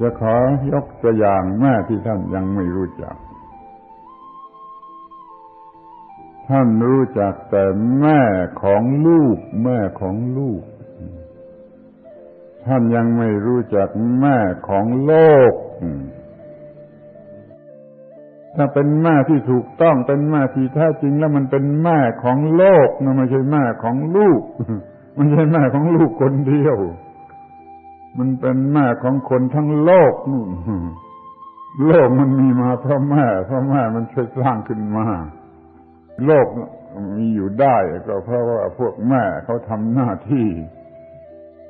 จะขอยกตัวอย่างแม่ที่ท่านยังไม่รู้จัก ท่านรู้จักแต่แม่ของลูก แม่ของลูก ท่านยังไม่รู้จักแม่ของโลก ถ้าเป็นแม่ที่ถูกต้องเป็นแม่ที่แท้จริงแล้วมันเป็นแม่ของโลกนะไม่ใช่แม่ของลูก มันใช่แม่ของลูกคนเดียว มันเป็นแม่ของคนทั้งโลกนู่นโลกมันมีมาเพราะแม่เพราะแม่มันช่วยสร้างขึ้นมา โลกมีอยู่ได้ก็เพราะว่าพวกแม่เขาทำหน้าที่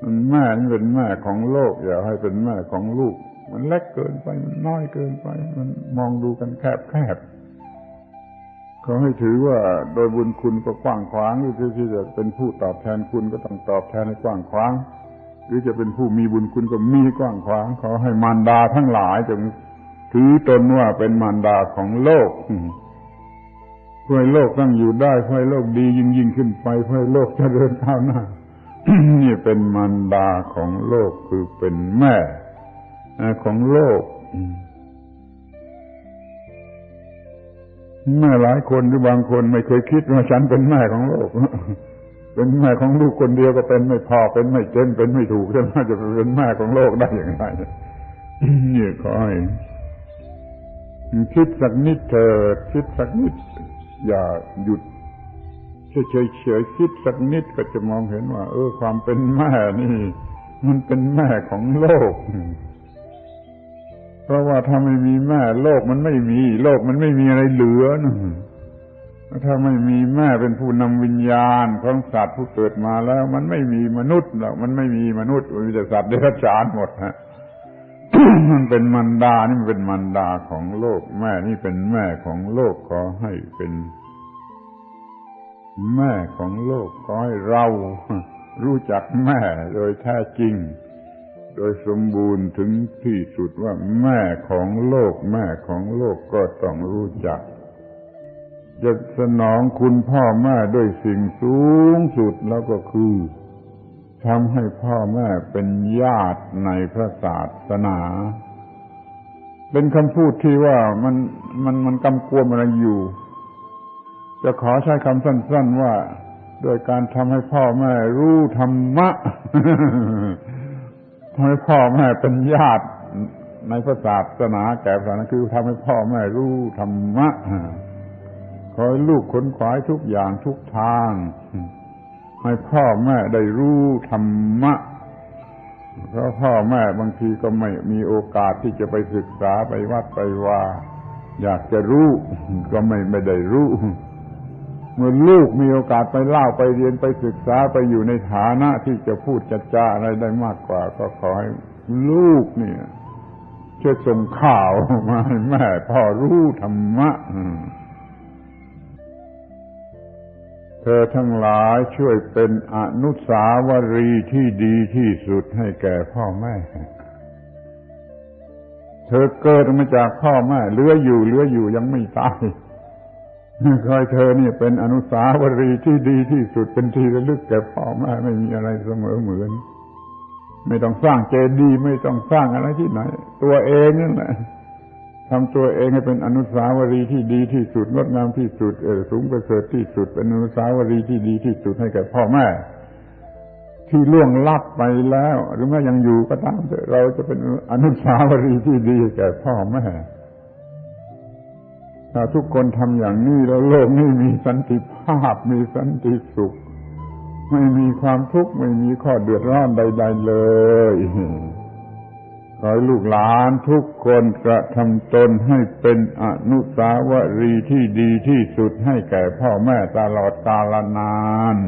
มันแม่นี่เป็นแม่ของโลก อย่าให้เป็นแม่ของลูก มันเล็กเกินไปมันน้อยเกินไป มันมองดูกันแคบแคบเขาให้ถือว่าโดยบุญคุณก็กว้างขวางหรือที่จะเป็นผู้ตอบแทนคุณก็ต้องตอบแทนให้กว้างขวาง หรือจะเป็นผู้มีบุญคุณก็มีกว้างขวางขอให้มารดาทั้งหลายจงถือตนว่าเป็นมารดาของโลกเพื่อให้โลกตั้งอยู่ได้เพื่อให้โลกดียิ่งยิ่งขึ้นไปเพื่อให้โลกจเจริญก้าวหน้านี่เป็นมารดาของโลกคือเป็นแม่ของโลกแม่หลายคนหรือบางคนไม่เคยคิดว่าฉันเป็นแม่ของโลก เป็นแม่ของลูกคนเดียวก็เป็นไม่พอเป็นไม่เจนเป็นไม่ถูกฉันว่าจะเป็นแม่ของโลกได้อย่างไรนี่ขอให้คิดสักนิดเถิดคิดสักนิด อย่าหยุดเฉยเฉยคิดสักนิดก็จะมองเห็นว่า เออ ความเป็นแม่นี่ มันเป็นแม่ของโลก เพราะว่าถ้าไม่มีแม่ โลกมันไม่มี โลกมันไม่มีอะไรเหลือนะ ถ้าไม่มีแม่เป็นผู้นำวิญญาณของสัตว์ผู้เกิดมาแล้ว มันไม่มีมนุษย์หรอกมันไม่มีมนุษย์มีแต่สัตว์เดรัจฉานหมดฮะมันเป็นมันดานี่มันเป็นมันดาของโลก แม่นี่เป็นแม่ของโลกขอให้เป็น แม่ของโลกขอให้เรา รู้จักแม่โดยแท้จริง โดยสมบูรณ์ถึงที่สุดว่าแม่ของโลก แม่ของโลกก็ต้องรู้จัก จะสนองคุณพ่อแม่ด้วยสิ่งสูงสุดแล้วก็คือทำให้พ่อแม่เป็นญาติในพระศาสนา เป็นคำพูดที่ว่ามันมันมันกำกวมอะไรอยู่ จะขอใช้คำสั้น ๆว่าโดยการทำให้พ่อแม่รู้ธรรมะทำให้พ่อแม่เป็นญาติในพระศาสนาแก่พระนั้นคือทำให้พ่อแม่รู้ธรรมะ ขอให้ลูกขนขวายทุกอย่างทุกทาง ให้พ่อแม่ได้รู้ธรรมะ เพราะพ่อแม่บางทีก็ไม่มีโอกาสที่จะไปศึกษาไปวัดไปว่า อยากจะรู้ ก็ไม่ไม่ได้รู้เมื่อลูกมีโอกาสไปเล่าไปเรียนไปศึกษาไปอยู่ในฐานะที่จะพูดจะจ้าอะไรได้มากกว่า ก็ขอให้ลูกเนี่ยช่วยส่งข่าวมาให้แม่พ่อรู้ธรรมะ เธอทั้งหลายช่วยเป็นอนุสาวรีย์ที่ดีที่สุดให้แก่พ่อแม่ เธอเกิดมาจากพ่อแม่เลื้ออยู่เลื้ออยู่ยังไม่ตายคอยเธอเนี่ยเป็นอนุสาวรีย์ที่ดีที่สุดเป็นที่ระลึกแก่พ่อแม่ไม่มีอะไรเสมอเหมือน ไม่ต้องสร้างเจดีย์ไม่ต้องสร้างอะไรที่ไหน ตัวเองนั่นแหละ ทำตัวเองให้เป็นอนุสาวรีย์ที่ดีที่สุดงดงามที่สุดเออสูงประเสริฐที่สุด เป็นอนุสาวรีย์ที่ดีที่สุดให้แก่พ่อแม่ ที่ล่วงลับไปแล้ว หรือแม้ยังอยู่ก็ตามเราจะเป็นอนุสาวรีย์ที่ดีแก่พ่อแม่ถ้าทุกคนทำอย่างนี้แล้วโลกนี้มีสันติภาพมีสันติสุข ไม่มีความทุกข์ไม่มีข้อเดือดร้อนใด ๆ เลย ขอให้ลูกหลานทุกคนกระทำตนให้เป็นอนุสาวรีย์ที่ดีที่สุดให้แก่พ่อแม่ตลอดกาลนาน